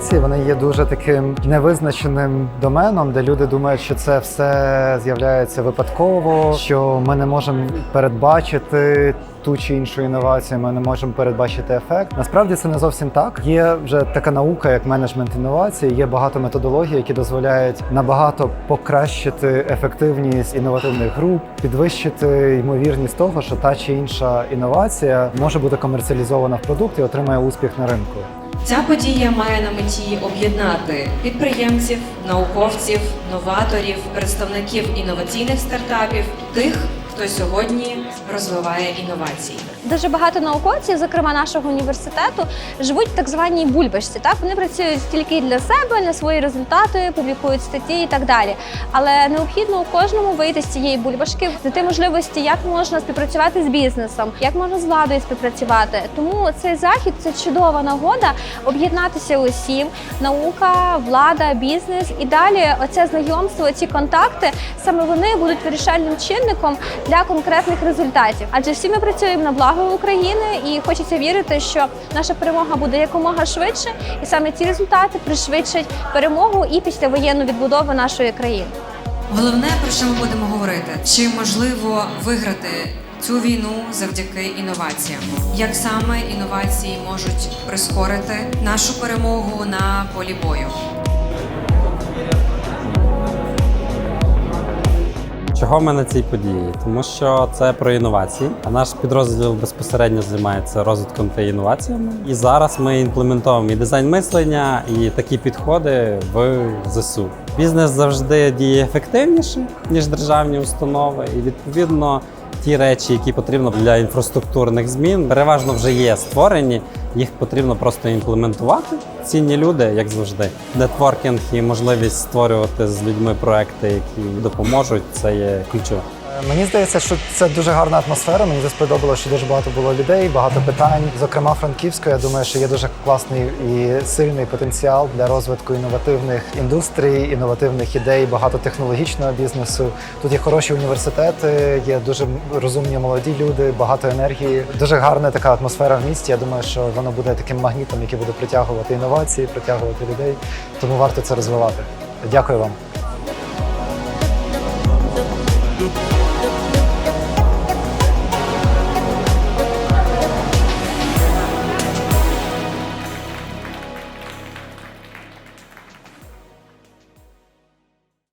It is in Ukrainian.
інновації вони є дуже таким невизначеним доменом, де люди думають, що це все з'являється випадково, що ми не можемо передбачити ту чи іншу інновацію, ми не можемо передбачити ефект. Насправді це не зовсім так. Є вже така наука, як менеджмент інновацій. Є багато методологій, які дозволяють набагато покращити ефективність інновативних груп, підвищити ймовірність того, що та чи інша інновація може бути комерціалізована в продукт і отримає успіх на ринку. Ця подія має на меті об'єднати підприємців, науковців, новаторів, представників інноваційних стартапів, тих, хто сьогодні розвиває інновації. Дуже багато науковців, зокрема нашого університету, живуть в так званій бульбашці. Так вони працюють тільки для себе, для свої результати, публікують статті і так далі. Але необхідно у кожному вийти з цієї бульбашки, знайти можливості, як можна співпрацювати з бізнесом, як можна з владою співпрацювати. Тому цей захід це чудова нагода об'єднатися усім: наука, влада, бізнес і далі оце знайомство, ці контакти саме вони будуть вирішальним чинником для конкретних результатів. Адже всі ми працюємо на благо України, і хочеться вірити, що наша перемога буде якомога швидше, і саме ці результати пришвидшать перемогу і післявоєнну відбудову нашої країни. Головне, про що ми будемо говорити, чи можливо виграти цю війну завдяки інноваціям? Як саме інновації можуть прискорити нашу перемогу на полі бою? Чого ми на цій події? Тому що це про інновації. А наш підрозділ безпосередньо займається розвитком та інноваціями. І зараз ми імплементуємо і дизайн мислення, і такі підходи в ЗСУ. Бізнес завжди діє ефективніше ніж державні установи, і відповідно. Ті речі, які потрібно для інфраструктурних змін, переважно вже є створені. Їх потрібно просто імплементувати. Цінні люди, як завжди, нетворкінг і можливість створювати з людьми проекти, які допоможуть. Це є ключове. Мені здається, що це дуже гарна атмосфера. Мені сподобалося, що дуже багато було людей, багато питань. Зокрема, Франківською. я думаю, що є дуже класний і сильний потенціал для розвитку інновативних індустрій, інновативних ідей, багато технологічного бізнесу. Тут є хороші університети, є дуже розумні молоді люди, багато енергії. Дуже гарна така атмосфера в місті. Я думаю, що воно буде таким магнітом, який буде притягувати інновації, притягувати людей. Тому варто це розвивати. Дякую вам.